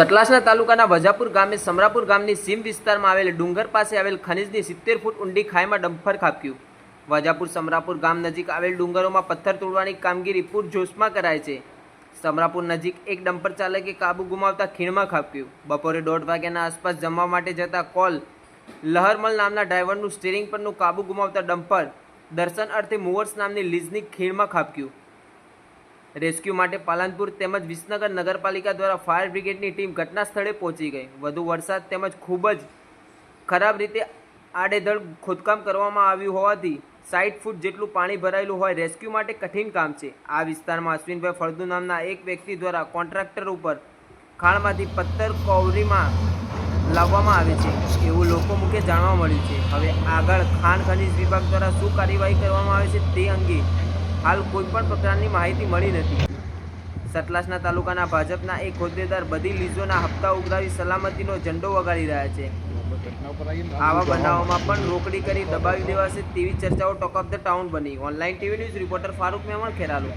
સતલાસના તાલુકાના વજાપુર ગામે સમરાપુર ગામની સીમ વિસ્તારમાં આવેલ ડુંગર પાસે આવેલ ખનિજની સિત્તેર ફૂટ ઊંડી ખાઈમાં ડમ્ફર ખાપ્યું વજાપુર સમરાપુર ગામ નજીક આવેલ ડુંગરોમાં પથ્થર તોડવાની કામગીરી પૂરજોશમાં કરાય છે. સમરાપુર નજીક એક ડમ્પર ચાલકે કાબુ ગુમાવતા ખીણમાં ખાપ્યું બપોરે દોઢ વાગ્યાના આસપાસ જમવા માટે જતા કોલ લહરમલ નામના ડ્રાઈવરનું સ્ટીરિંગ પરનું કાબુ ગુમાવતા ડમ્પર દર્શન અર્થે મૂવર્સ નામની લીઝની ખીણમાં ખાબક્યું. રેસ્ક્યુ માટે પાલનપુર તેમજ વિસનગર નગરપાલિકા દ્વારા ફાયર બ્રિગેડની ટીમ ઘટના સ્થળે પહોંચી ગઈ. વધુ વરસાદ તેમજ ખૂબ જ ખરાબ રીતે આડેધડ ખોદકામ કરવામાં આવ્યું હોવાથી સાઠ ફૂટ જેટલું પાણી ભરાયેલું હોય રેસ્ક્યુ માટે કઠિન કામ છે. આ વિસ્તારમાં અશ્વિનભાઈ ફળદુ નામના એક વ્યક્તિ દ્વારા કોન્ટ્રાક્ટર ઉપર ખાણમાંથી પથ્થર કોવરીમાં લાવવામાં આવે છે. એવું લોકો મુખે જાણવા મળ્યું છે. હવે આગળ ખાણ ખનિજ વિભાગ દ્વારા શું કાર્યવાહી કરવામાં આવે છે તે અંગે હાલ કોઈ પણ પ્રકારની માહિતી મળી નથી. સતલાસના તાલુકાના ભાજપના એક હોદ્દેદાર બધી લીઝોના હપ્તા ઉઘરાવી સલામતીનો ઝંડો વગાડી રહ્યા છે. આવા બનાવોમાં પણ રોકડી કરી દબાવી દેવાશે તેવી ચર્ચાઓ ટોક ઓફ ધ ટાઉન બની. Online TV news reporter Farooq Memon Kheralu.